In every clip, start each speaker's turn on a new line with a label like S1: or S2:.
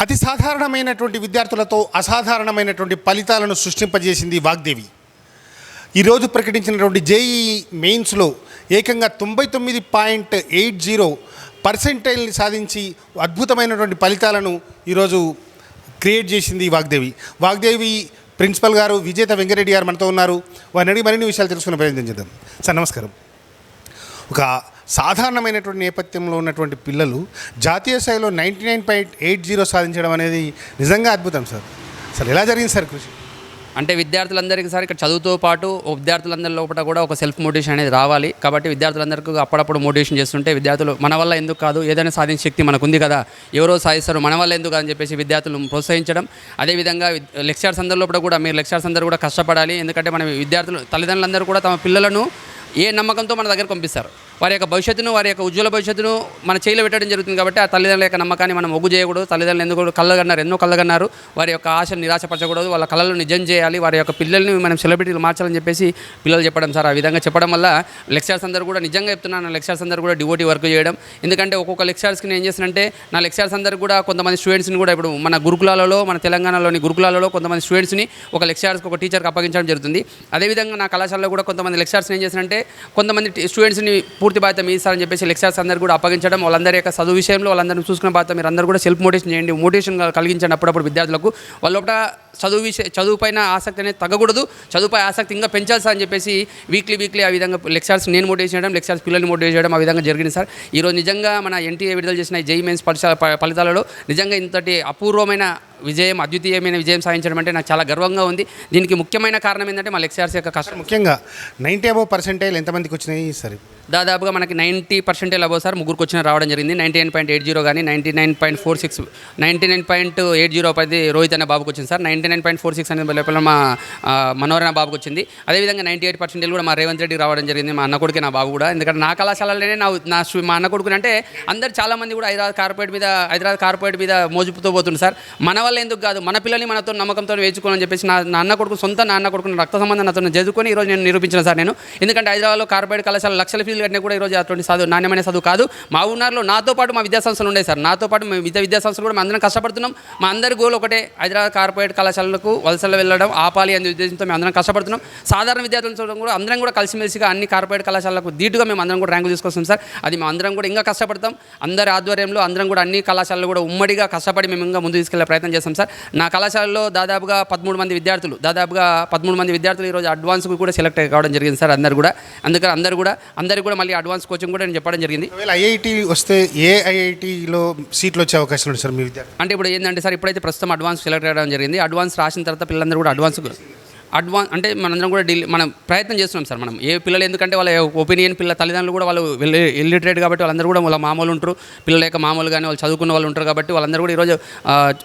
S1: అతి సాధారణమైనటువంటి విద్యార్థులతో అసాధారణమైనటువంటి ఫలితాలను సృష్టింపజేసింది వాగ్దేవి. ఈరోజు ప్రకటించినటువంటి జేఈ మెయిన్స్లో ఏకంగా తొంభై తొమ్మిది పాయింట్ ఎయిట్ జీరో పర్సెంటైల్ని సాధించి అద్భుతమైనటువంటి ఫలితాలను ఈరోజు క్రియేట్ చేసింది వాగ్దేవి. వాగ్దేవి ప్రిన్సిపల్ గారు విజేత వెంకరెడ్డి గారు మనతో ఉన్నారు. వారిని అడిగి మరిన్ని విషయాలు తెలుసుకునే ప్రయత్నం చేద్దాం. సార్ నమస్కారం. ఒక సాధారణమైనటువంటి నేపథ్యంలో ఉన్నటువంటి పిల్లలు జాతీయ స్థాయిలో ninety nine point eight zero సాధించడం అనేది నిజంగా అద్భుతం సార్. సార్ ఎలా జరిగింది సార్ కృషి?
S2: అంటే విద్యార్థులందరికీ సార్ ఇక్కడ చదువుతో పాటు విద్యార్థులందరి లోపల కూడా ఒక సెల్ఫ్ మోటివేషన్ అనేది రావాలి. కాబట్టి విద్యార్థులందరికీ అప్పుడప్పుడు మోటివేషన్ చేస్తుంటే విద్యార్థులు మన వల్ల ఎందుకు కాదు ఏదైనా సాధించే శక్తి మనకుంది కదా ఎవరో సాధిస్తారు మన వల్ల ఎందుకు అని చెప్పేసి విద్యార్థులను ప్రోత్సహించడం. అదేవిధంగా లెక్చర్స్ అందరి లోపల కూడా మీరు లెక్చర్స్ అందరూ కూడా కష్టపడాలి. ఎందుకంటే మన విద్యార్థులు తల్లిదండ్రులందరూ కూడా తమ పిల్లలను ఏ నమ్మకంతో మన దగ్గర పంపిస్తారు. వారి యొక్క భవిష్యత్తును వారి యొక్క ఉజ్వల భవిష్యత్తును మన చేయిలో పెట్టడం జరుగుతుంది కాబట్టి ఆ తల్లిదండ్రుల యొక్క నమ్మకాన్ని మనం ఒగ్గు చేయకూడదు. తల్లిదండ్రులు ఎందుకు కళ్ళగన్నారు ఎన్నో కళ్ళగన్నారు. వారి యొక్క ఆశను నిరాశపరచకూడదు. వాళ్ళ కళలు నిజం చేయాలి. వారి యొక్క పిల్లల్ని మనం సెలబ్రిటీలు మార్చాలని చెప్పేసి పిల్లలు చెప్పడం సార్ ఆ విధంగా చెప్పడం వల్ల లెక్చర్స్ అందరూ కూడా నిజంగా చెప్తున్నాను లెక్చర్స్ అందరూ కూడా డివోటీ వర్క్ చేయడం. ఎందుకంటే ఒక్కొక్క లెక్చర్స్కి నేను ఏం చేసినంటే నా లెక్చర్స్ అందరూ కూడా కొంతమంది స్టూడెంట్స్ని కూడా ఇప్పుడు మన గురుకులాలలో మన తెలంగాణలోని గురుకులాలలో కొంతమంది స్టూడెంట్స్ని ఒక లెక్చర్స్కి ఒక టీచర్కి అప్పగించడం జరుగుతుంది. అదేవిధంగా నా కళాశాలలో కూడా కొంతమంది లెక్చర్స్ ఏం చేసినంటే కొంతమంది స్టూడెంట్స్ని పూర్తి బాధ్యత మీ ఇస్తారని చెప్పేసి లెక్చర్స్ అందరూ కూడా అప్పగించడం వాళ్ళందరి యొక్క చదువు విషయంలో వాళ్ళందరిని చూసుకున్న బాధ్యత మీరు అందరూ కూడా సెల్ఫ్ మోటివేషన్ చేయండి. మోటివేషన్ కలిగించండి అప్పుడప్పుడు విద్యార్థులకు. వాళ్ళ చదువు విషయ చదువుపైన ఆసక్తి అనేది తగ్గకూడదు. చదువుపై ఆసక్తి ఇంకా పెంచాలి అని చెప్పేసి వీక్లీ వీక్లీ ఆ విధంగా లెక్చర్స్ నేను మోటివేట్ చేయడం లెక్చర్స్ పిల్లల్ని మోటివేట్ చేయడం ఆ విధంగా జరిగింది సార్. ఈరోజు నిజంగా మన ఎన్టీఏ విడుదల చేసిన జై మెయిన్స్ ఫలితాలలో నిజంగా ఇంతటి అపూర్వమైన విజయం అద్వితీయమైన విజయం సాధించడం అంటే నాకు చాలా గర్వంగా ఉంది. దీనికి ముఖ్యమైన కారణం ఏంటంటే మా లెక్చర్స్ యొక్క కష్టం
S1: ముఖ్యంగా నైంటీ అబౌవ్ పర్సెంటైల్ ఎంతమందికి వచ్చినాయి సార్?
S2: దాదాపుగా మనకి నైంటీ పర్సెంటేజ్ అబౌవ్ సార్ ముగ్గురికి వచ్చిన రావడం జరిగింది. Ninety nine point eight zero కానీ ninety nine point four six ninety nine point eight zero పది రోహిత్ అనే బాబుకి వచ్చింది sir. Ninety nine point four six అనే లోపల మా మనోహర్ అనే బాబుకి వచ్చింది. అదేవిధంగా నైంటీ ఎయిట్ పర్సెంటేజ్ కూడా మా రేవంత్ రెడ్డికి రావడం జరిగింది మా అన్న కొడుకే నా బాబు కూడా. ఎందుకంటే నా కళాశాలలోనే నా నా మా అన్న కొడుకుని అంటే అందరు చాలా మంది కూడా హైదరాబాద్ కార్పొరేట్ మీద హైదరాబాద్ కార్పొరేట్ మీద మోజుపుతూ పోతుంది సార్. మన వల్ల ఎందుకు కాదు? మన పిల్లల్ని మనతో నమ్మకంతో వేచుకోవాలని చెప్పేసి నా నాన్న కొడుకు సొంత నాన్న కొడుకు రక్త సంబంధం నాతో చదువుకొని ఈరోజు నేను నిరూపించిన సార్ నేను. ఎందుకంటే హైదరాబాద్లో కార్పొరేట్ కళాశాల లక్షల ఫీజులు కట్టినా కూడా ఈరోజు అటువంటి చదువు నాణ్యమైన చదువు కాదు. మా ఊరిలో నాతో పాటు మా విద్యాసంస్థలు ఉండే సార్. నాతో పాటు మేము విద్యా విద్యాసంస్థలు కూడా మేము అందరం కష్టపడుతున్నాం. మా అందరి గోల్ ఒకటే హైదరాబాద్ కార్పొరేట్ కళాశాలకు వలసలు వెళ్ళడం ఆపాలి అనే ఉద్దేశంతో మేము అందరం కష్టపడుతున్నాం. సాధారణ విద్యార్థులతో కూడా అందరం కూడా కలిసిమెలిసిగా అన్ని కార్పొరేట్ కళాశాలకు ధీటుగా మేము అందరం కూడా ర్యాంకులు తీసుకొస్తాం సార్. అది మేము అందరం కూడా ఇంకా కష్టపడతాం. అందరి ఆధ్వర్యంలో అందరం కూడా అన్ని కళాశాలలు కూడా ఉమ్మడిగా కష్టపడి మేము ఇంకా ముందు తీసుకెళ్ళే ప్రయత్నం చేస్తాం సార్. నా కళాశాలలో దాదాపుగా పదమూడు మంది విద్యార్థులు దాదాపుగా పదమూడు మంది విద్యార్థులు ఈరోజు అడ్వాన్స్కి కూడా సెలెక్ట్ కావడం జరిగింది సార్ అందరు కూడా. అందుకని అందరు కూడా అందరికి కూడా మళ్ళీ అడ్వాన్స్ కోచింగ్ కూడా నేను చెప్పడం జరిగింది.
S1: ఐఐటి వస్తే ఏ ఐఐటిలో సీట్లు వచ్చే అవకాశం ఉంది సార్ మీ విద్యార్థి
S2: అంటే ఇప్పుడు ఏంటంటే సార్ ఇప్పుడైతే ప్రస్తుతం అడ్వాన్స్ సెలెక్ట్ అవ్వడం జరిగింది. అడ్వాన్స్ రాసిన తర్వాత పిల్లలందరూ కూడా అడ్వాన్స్ అడ్వాన్స్ అంటే మనందరం కూడా డీల్ మనం ప్రయత్నం చేస్తున్నాం సార్ మనం. ఏ పిల్లలు ఎందుకంటే వాళ్ళ ఒపీనియన్ పిల్ల తల్లిదండ్రులు కూడా వాళ్ళు ఇల్లిటరేట్ కాబట్టి వాళ్ళందరూ కూడా వాళ్ళ మామూలు ఉంటారు. పిల్లల యొక్క మామూలు కానీ వాళ్ళు చదువుకున్న వాళ్ళు ఉంటారు కాబట్టి వాళ్ళందరూ కూడా ఈరోజు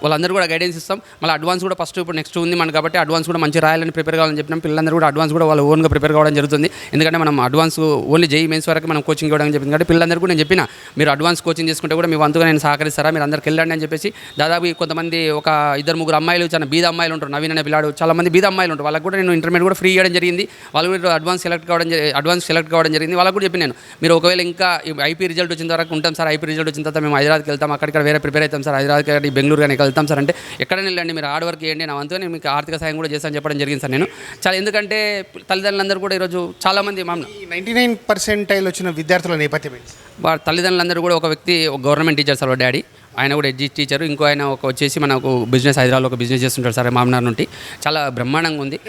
S2: వాళ్ళందరూ కూడా గైడెన్స్ ఇస్తాం. మళ్ళీ అడ్వాన్స్ కూడా ఫస్ట్ ఇప్పుడు నెక్స్ట్ ఉంది మనకు కాబట్టి అడ్వాన్స్ కూడా మంచి రాయాలని ప్రిపేర్ కావాలని చెప్పినాం. పిల్లలందరూ కూడా అడ్వాన్స్ కూడా వాళ్ళు ఓన్గా ప్రిపేర్ కావడం జరుగుతుంది. ఎందుకంటే మనం అడ్వాన్స్ ఓన్లీ జేఈ మెయిన్స్ వరకు మనం కోచింగ్ ఇవ్వడం చెప్పింది కాబట్టి పిల్లలందరూ కూడా నేను చెప్పిన మీరు అడ్వాన్స్ కోచింగ్ తీసుకుంటే కూడా మీ వంతుగా నేను సహకరిస్తారా? మీరు అందరికి వెళ్ళండి అని చెప్పేసి దాదాపు కొంతమంది ఒక ఇద్దరు ముగ్గురు అమ్మాయిలు చాలా బీద అమ్మాయిలు ఉంటారు. నవీన్ అనే పిల్లాడు చాలా మంది బీద అమ్మాయిలు ఉంటారు. వాళ్ళకి కూడా నేను ఇంటర్మీడియట్ కూడా ఫ్రీ ఇవ్వడం జరిగింది. వాళ్ళు కూడా అడ్వాన్స్ సెలెక్ట్ కావడం అడ్వాన్స్ సెలెక్ట్ కావడం జరిగింది. వాళ్ళకి కూడా చెప్పి నేను మీరు ఒకవేళ ఇంకా ఐపీ రిజల్ట్ వచ్చిన వరకు ఉంటాం సార్ ఐపీ రిజల్ట్ వచ్చిన తర్వాత మేము హైదరాబాద్కి వెళ్తాం అక్కడిక్కడ వేరే ప్రిపేర్ అవుతాం సార్ హైదరాబాద్ కానీ బెంగళూరు కానీ వెళ్తాం సార్ అంటే ఎక్కడైనా వెళ్ళండి మీరు హార్డ్ వర్క్ చేయండి నా నేను మీకు ఆర్థిక సాయం కూడా చేస్తాను చెప్పడం జరిగింది సార్ నేను. చాలా ఎందుకంటే తల్లిదండ్రులందరూ కూడా ఈరోజు చాలామంది మా
S1: నైంటీ నైన్ పర్సెంటైల్ వచ్చిన విద్యార్థుల నేపథ్యం
S2: తల్లిదండ్రులందరూ కూడా ఒక వ్యక్తి ఒక గవర్నమెంట్ టీచర్ సార్ వాళ్ళ డాడీ. ఆయన కూడా ఎడ్జి టీచర్. ఇంకో ఆయన ఒక వచ్చేసి మనకు బిజినెస్ హైదరాబాద్లో ఒక బిజినెస్ చేస్తుంటారు సార్ మామనార్ నుండి. చాలా బ్రహ్మాండంగా ఉంది.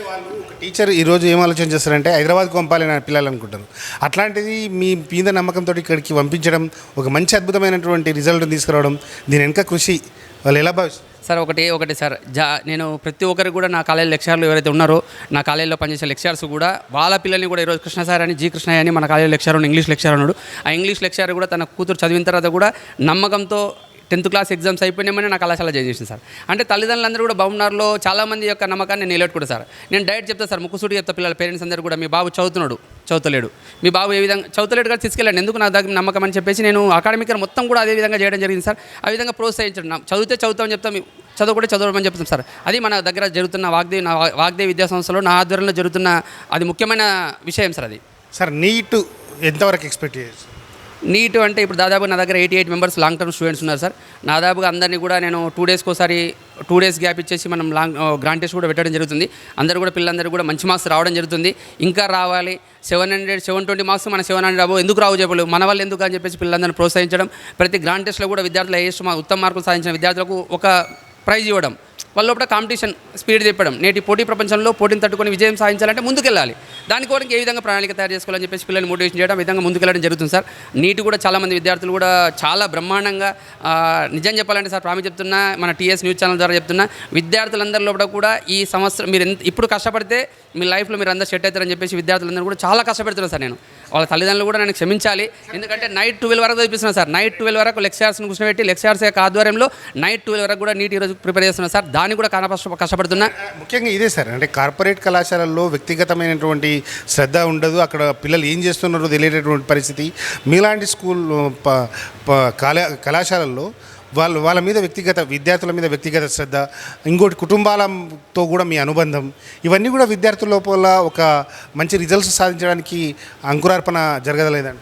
S1: టీచర్ ఈరోజు ఏం ఆలోచన చేస్తారంటే హైదరాబాద్కి పంపాలి నా పిల్లలు అనుకుంటారు. అట్లాంటిది మీ మీద నమ్మకంతో ఇక్కడికి పంపించడం ఒక మంచి అద్భుతమైనటువంటి రిజల్ట్ తీసుకురావడం దీని వెనక కృషి వాళ్ళు ఎలా భావిస్తారు?
S2: సార్ ఒకటి ఒకటి సార్. జా నేను ప్రతి ఒక్కరికి కూడా నా కాలేజ్ లెక్చర్లు ఎవరైతే ఉన్నారో నా కాలేజీలో పనిచేసే లెక్చర్స్ కూడా వాళ్ళ పిల్లల్ని కూడా ఈరోజు కృష్ణ సార్ అని జీ కృష్ణయ్య అని మన కాలేజ్ లెక్చర్ ఇంగ్లీష్ లెక్చర్ ఉన్నాడు. ఆ ఇంగ్లీష్ లెక్చర్ కూడా తన కూతురు చదివిన తర్వాత కూడా నమ్మకంతో టెన్త్ క్లాస్ ఎగ్జామ్స్ అయిపోయినామని నా కళాశాల జాయిన్ చేసింది సార్. అంటే తల్లిదండ్రులందరూ కూడా బాగున్నారులో చాలామంది యొక్క నమ్మకాన్ని నిలబెట్టుకుంటా సార్. నేను డైరెక్ట్ చెప్తా సార్ ముక్కుసూటి చెప్తా పిల్లల పేరెంట్స్ అందరూ కూడా మీ బాబు చదువుతున్నాడు చదువుతలేడు. మీ బాబు ఏ విధంగా చదువుతలేడు కదా తీసుకెళ్ళండి ఎందుకు నా దగ్గర నమ్మకం? అని చెప్పేసి నేను అకాడమిక్ మొత్తం కూడా అదే విధంగా చేయడం జరిగింది సార్. ఆ విధంగా ప్రోత్సహించడం చదివితే చదువుతామని చెప్తాం చదువు కూడా చదవమని చెప్తాం సార్. అది మన దగ్గర జరుగుతున్న వాగ్దేవి నా వాగ్దేవి విద్యా సంస్థలో నా ఆధ్వర్యంలో జరుగుతున్న అది ముఖ్యమైన విషయం సార్ అది.
S1: సార్ నీట్ ఎంతవరకు ఎక్స్పెక్ట్ చేయొచ్చు?
S2: నీట్ అంటే ఇప్పుడు దాదాపు నా దగ్గర eighty eight members long term students ఉన్నారు సార్. దాదాపుగా అందరినీ కూడా నేను టూ డేస్కి ఒకసారి టూ డేస్ గ్యాప్ ఇచ్చేసి మనం లాంగ్ గ్రాండ్ టెస్ట్ కూడా పెట్టడం జరుగుతుంది. అందరూ కూడా పిల్లలందరూ కూడా మంచి మార్క్స్ రావడం జరుగుతుంది. ఇంకా రావాలి. Seven hundred seven twenty marks మన సెవెన్ హండ్రెడ్ అబో ఎందుకు రావు చెప్పలేదు మన వాళ్ళు ఎందుకు అని చెప్పేసి పిల్లలందరినీ ప్రోత్సహించడం. ప్రతి గ్రాండ్ టెస్ట్లో కూడా విద్యార్థులు హైయెస్ట్ మా ఉత్తమ మార్కులు సాధించిన విద్యార్థులకు ఒక ప్రైజ్ ఇవ్వడం. వాళ్ళ లోపల కాంపిటీషన్ స్పీడ్ చెప్పడం నేటి పోటీ ప్రపంచంలో పోటీని తట్టుకొని విజయం సాధించాలంటే ముందుకెళ్ళాలి. దాని కోసం ఏ విధంగా ప్రణాళిక తయారు చేసుకోవాలని చెప్పేసి పిల్లల్ని మోటివేషన్ చేయడం విధంగా ముందుకెళ్ళడం జరుగుతుంది సార్. నీటి కూడా చాలామంది విద్యార్థులు కూడా చాలా బ్రహ్మాండంగా నిజం చెప్పాలంటే సార్ ప్రామి చెప్తున్నా మన టీఎస్ న్యూస్ ఛానల్ ద్వారా చెప్తున్నా విద్యార్థులందరి లోపల కూడా ఈ సంవత్సరం మీరు ఎంత ఇప్పుడు కష్టపడితే మీ లైఫ్లో మీరు అందరూ సెట్ అవుతారని చెప్పేసి విద్యార్థులందరూ కూడా చాలా కష్టపెడుతున్నారు సార్ నేను. వాళ్ళ తల్లిదండ్రులు కూడా నన్ను క్షమించాలి. ఎందుకంటే నైట్ ట్వెల్వ్ వరకు చదివిస్తున్నాను సార్. నైట్ ట్వెల్వ్ వరకు లెక్చర్స్ని కూర్చోబెట్టి లెక్చర్స్ యొక్క ఆధ్వర్యంలో నైట్ ట్వెల్వ్ వరకు కూడా నీట్ ఈరోజు ప్రిపేర్ చేస్తున్నాను సార్. దాన్ని కూడా కనప కష్టపడుతున్నా.
S1: ముఖ్యంగా ఇదే సార్. అంటే కార్పొరేట్ కళాశాలల్లో వ్యక్తిగతమైనటువంటి శ్రద్ధ ఉండదు. అక్కడ పిల్లలు ఏం చేస్తున్నారో తెలియటటువంటి పరిస్థితి. మీలాంటి స్కూల్ కళా కళాశాలల్లో వాళ్ళ వాళ్ళ మీద వ్యక్తిగత విద్యార్థుల మీద వ్యక్తిగత శ్రద్ధ ఇంకోటి కుటుంబాలతో కూడా మీ అనుబంధం. ఇవన్నీ కూడా విద్యార్థుల లోపల ఒక మంచి రిజల్ట్స్ సాధించడానికి అంకురార్పణ జరగదలేదంట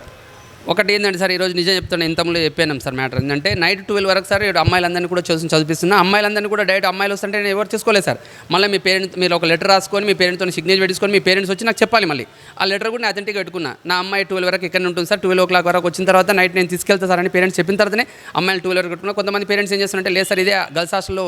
S2: ఒకటి ఏంటంటే సార్ ఈరోజు నిజం చెప్తాను ఇంతకుముందు చెప్పాను సార్ మ్యాటర్. ఏంటంటే నైట్ ట్వెల్వ్ వరకు సార్ అమ్మాయిలందరినీ కూడా చూసి చదివిస్తున్నా అమ్మాయిలందరినీ కూడా డైరెక్ట్ అమ్మాయిలు వస్తుంటే నేను ఎవరు తీసుకోలేదు సార్. మళ్ళీ మీ పేరెంట్ మీరు ఒక లెటర్ రాసుకొని మీ పేరెంట్తో సిగ్నేచర్ పెట్టుకొని మీ పేరెంట్స్ వచ్చి నాకు చెప్పాలి మళ్ళీ. ఆ లెటర్ కూడా నేను అథెంటిక్ పెట్టుకున్నా. నా అమ్మాయి ట్వెల్వ్ వరకు ఇక్కడ ఉంటుంది సార్. ట్వెల్వ్ ఓ క్లాక్ వరకు వచ్చిన తర్వాత నైట్ నేను తీసుకెళ్తా సార్ అని పేరెంట్స్ చెప్పిన తర్వాతనే అమ్మాయిలు ట్వెల్వ్ వరకు పెట్టుకున్నా. కొంతమంది పేరెంట్స్ ఏం చేస్తున్నారంటే లేదు సార్ ఇదే గర్ల్స్ హాస్టల్లో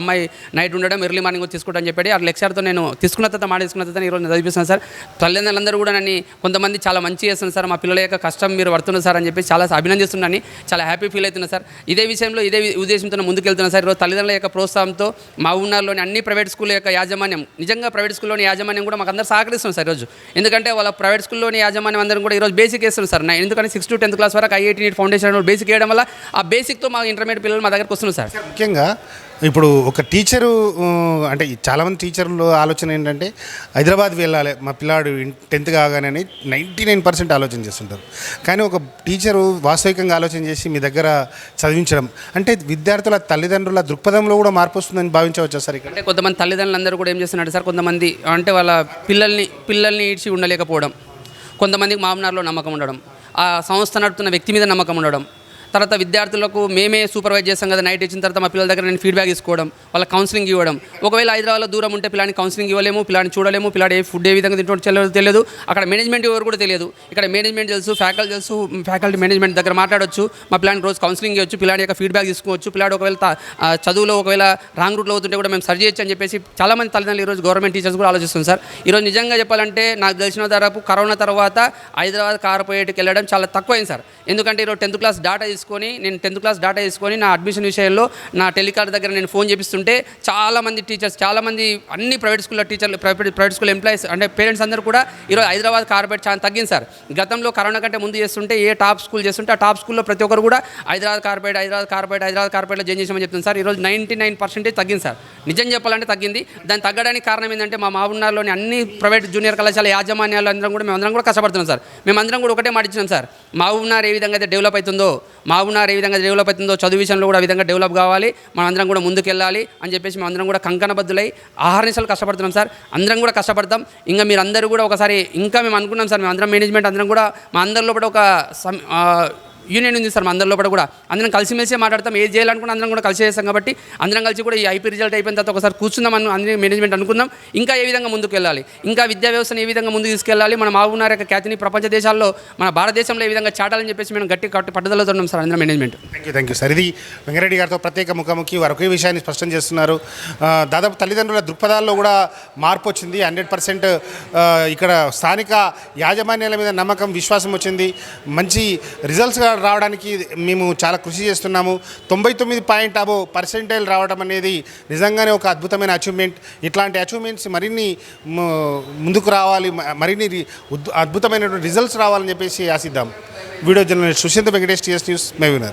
S2: అమ్మాయి నైట్ ఉండడం ఎర్లీ మార్నింగ్ వచ్చి తీసుకోవడం అని చెప్పి ఆ లెక్చర్తో నేను తీసుకున్న తర్వాత మాట తీసుకున్న తర్వాత ఈరోజు నేను చదివిస్తున్నాను సార్. తల్లిదండ్రులందరూ కూడా నన్ను కొంతమంది చాలా మంచి చేస్తున్నారు సార్. మా పిల్లల యొక్క కష్టం మీరు పడుతున్నారు సార్ అని చెప్పి చాలా అభినందిస్తున్నాను. చాలా హ్యాపీ ఫీల్ అవుతున్నా సార్. ఇదే విషయంలో ఇదే ఉద్దేశంతో ముందుకెళ్తున్నా సార్. ఈరోజు తల్లిదండ్రుల యొక్క ప్రోత్సాహంతో మా ఊళ్ళలోని అన్ని ప్రైవేట్ స్కూల్ యొక్క యాజమాన్యం నిజంగా ప్రైవేట్ స్కూల్లోని యాజమాన్యం కూడా మాకు అందరూ సహకరిస్తుంది సార్ ఈరోజు. ఎందుకంటే వాళ్ళ ప్రైవేట్ స్కూల్లోని యాజమాన్యం అందరం కూడా ఈరోజు బేసిక్ వేస్తున్నారు సార్. నా ఎందుకంటే సిక్స్ టు టెన్త్ క్లాస్ వరకు ఐఐటీ నీట్ ఫౌండేషన్ బేసిక్ వేయడం వల్ల ఆ బేసిక్తో మా ఇంటర్మీడియట్ పిల్లలు మా దగ్గరకు వస్తున్నారు సార్.
S1: ముఖ్యంగా ఇప్పుడు ఒక టీచరు అంటే చాలామంది టీచర్లు ఆలోచన ఏంటంటే హైదరాబాద్ వెళ్ళాలి మా పిల్లాడు టెన్త్ కాగానే నైంటీ నైన్ పర్సెంట్ ఆలోచన చేస్తుంటారు. కానీ ఒక టీచరు వాస్తవికంగా ఆలోచన చేసి మీ దగ్గర చదివించడం అంటే విద్యార్థుల తల్లిదండ్రుల దృక్పథంలో కూడా మార్పు వస్తుందని భావించవచ్చా సార్ ఇక్కడ?
S2: అంటే కొంతమంది తల్లిదండ్రులు అందరూ కూడా ఏం చేస్తున్నారు సార్ కొంతమంది అంటే వాళ్ళ పిల్లల్ని పిల్లల్ని ఈడ్చి ఉండలేకపోవడం కొంతమందికి మామనార్లో నమ్మకం ఉండడం ఆ సంస్థ నడుపుతున్న వ్యక్తి మీద నమ్మకం ఉండడం తర్వాత విద్యార్థులకు మేమే సూపర్వైజ్ చేస్తాం కదా నైట్ ఇచ్చిన తర్వాత మా పిల్లల దగ్గర నేను ఫీడ్బ్యాక్ తీసుకోవడం వాళ్ళ కౌన్సిలింగ్ ఇవ్వడం. ఒకవేళ హైదరాబాద్లో దూరం ఉంటే పిల్లాడిని కౌన్సిలింగ్ ఇవ్వలేము పిల్లాడిని చూడలేము పిల్లాడు ఏ ఫుడ్ ఏ విధంగా తింటుంటే తెలియదు. అక్కడ మేనేజ్మెంట్ ఎవరు కూడా తెలియదు. ఇక్కడ మేనేజ్మెంట్ తెలుసు ఫ్యాకల్టీ తెలుసు ఫ్యాకల్టీ మేనేజ్మెంట్ దగ్గర మాట్లాడొచ్చు. మా పిల్లాడిని రోజు కౌన్సిలింగ్ ఇవ్వచ్చు పిల్లాడి యొక్క ఫీడ్బ్యాక్ తీసుకోవచ్చు. పిల్లాడు ఒకవేళ చదువులో ఒకవేళ రాంగ్ రూట్లో అవుతుంటే కూడా మేము సరి చేయొచ్చు అని చెప్పేసి చాలా మంది తల్లిదండ్రులు ఈరోజు గవర్నమెంట్ టీచర్స్ కూడా ఆలోచిస్తుంది సార్. ఈరోజు నిజంగా చెప్పాలంటే నాకు తెలిసిన దాదాపు కరోనా తర్వాత హైదరాబాద్ కార్పొరేట్కి వెళ్ళడం చాలా తక్కువైంది సార్. ఎందుకంటే ఈరోజు టెన్త్ క్లాస్ డాటా తీసుకొని నేను టెన్త్ క్లాస్ డాటా తీసుకొని నా అడ్మిషన్ విషయంలో నా టెలికార్ దగ్గర నేను ఫోన్ చేపిస్తుంటే చాలామంది టీచర్స్ చాలామంది అన్ని ప్రైవేట్ స్కూల్లో టీచర్లు ప్రైవేట్ ప్రైవేట్ స్కూల్ ఎంప్లాయీస్ అంటే పేరెంట్స్ అందరూ కూడా ఈరోజు హైదరాబాద్ కార్పొరేట్ చాలా తగ్గింది సార్. గతంలో కరోనా కంటే ముందు చేస్తుంటే ఏ టాప్ స్కూల్ చేస్తుంటే ఆ టాప్ స్కూల్లో ప్రతి ఒక్కరు కూడా హైదరాబాద్ కార్పొరేట్ హైదరాబాద్ కార్పొరేట్ హైదరాబాద్ కార్పొరేట్లో జాయిన్ చేసామని చెప్తుంది సార్. ఈరోజు నైంటీ నైన్ పర్సెంటేజ్ తగ్గింది సార్. నిజం చెప్పాలంటే తగ్గింది. దాన్ని తగ్గడానికి కారణం ఏంటంటే మా మామూలులోని అన్ని ప్రైవేట్ జూనియర్ కళాశాల యాజమాన్యాలు అందరం కూడా మేమందరం కూడా కష్టపడుతున్నాం సార్. మేమందరం కూడా ఒకటే మాట ఇచ్చినాం సార్. మా ఏ విధంగా అయితే డెవలప్ అవుతుందో మా ఏ విధంగా డెవలప్ అవుతుందో చదువు విషయంలో కూడా ఆ విధంగా డెవలప్ కావాలి. మనం అందరం కూడా ముందుకెళ్ళాలి అని చెప్పేసి మేము అందరం కూడా కంకణబద్దులై ఆహార కష్టపడుతున్నాం సార్. అందరం కూడా కష్టపడతాం. ఇంకా మీరు అందరూ కూడా ఒకసారి ఇంకా మేము అనుకున్నాం సార్ మేము అందరం మేనేజ్మెంట్ అందరం కూడా మా అందరిలో కూడా ఒక సమ్ యూనియన్ ఉంది సార్ మా అందరి లోపల కూడా. అందరం కలిసిమెలిసి మాట్లాడతాం ఏది చేయాలనుకున్నా అందరం కూడా కలిసి చేస్తాం కాబట్టి అందరం కలిసి కూడా ఈ ఐపీ రిజల్ట్ అయిపోయిన తర్వాత ఒకసారి కూర్చుందాం అని అందరి మేనేజ్మెంట్ అనుకుందాం. ఇంకా ఏ విధంగా ముందుకు వెళ్ళాలి ఇంకా విద్యా వ్యవస్థను ఏ విధంగా ముందుకు తీసుకెళ్ళాలి? మన మావునార్ యొక్క ఖ్యాతిని ప్రపంచ దేశాల్లో మన భారతదేశంలో ఏ విధంగా చాటాలని చెప్పేసి మేము గట్టి కట్టి పట్టుదలతో ఉన్నాం సార్ అందరం management
S1: thank you thank you sir ఇది వెంకరెడ్డి గారితో ప్రత్యేక ముఖాముఖి వారు ఒకే విషయాన్ని స్పష్టం చేస్తున్నారు. దాదాపు తల్లిదండ్రుల దృక్పథాల్లో కూడా మార్పు వచ్చింది. హండ్రెడ్ పర్సెంట్ ఇక్కడ స్థానిక యాజమాన్యాల మీద నమ్మకం విశ్వాసం వచ్చింది. మంచి రిజల్ట్స్ రావడానికి మేము చాలా కృషి చేస్తున్నాము. తొంభై తొమ్మిది పాయింట్ అబో పర్సెంటైల్ రావడం అనేది నిజంగానే ఒక అద్భుతమైన అచీవ్మెంట్ ఇట్లాంటి అచీవ్మెంట్స్ మరిన్ని ముందుకు రావాలి మరిన్ని అద్భుతమైనటువంటి రిజల్ట్స్ రావాలని చెప్పేసి ఆశిద్దాం. Video journalist Sushant Venkatesh TS News మేవినార్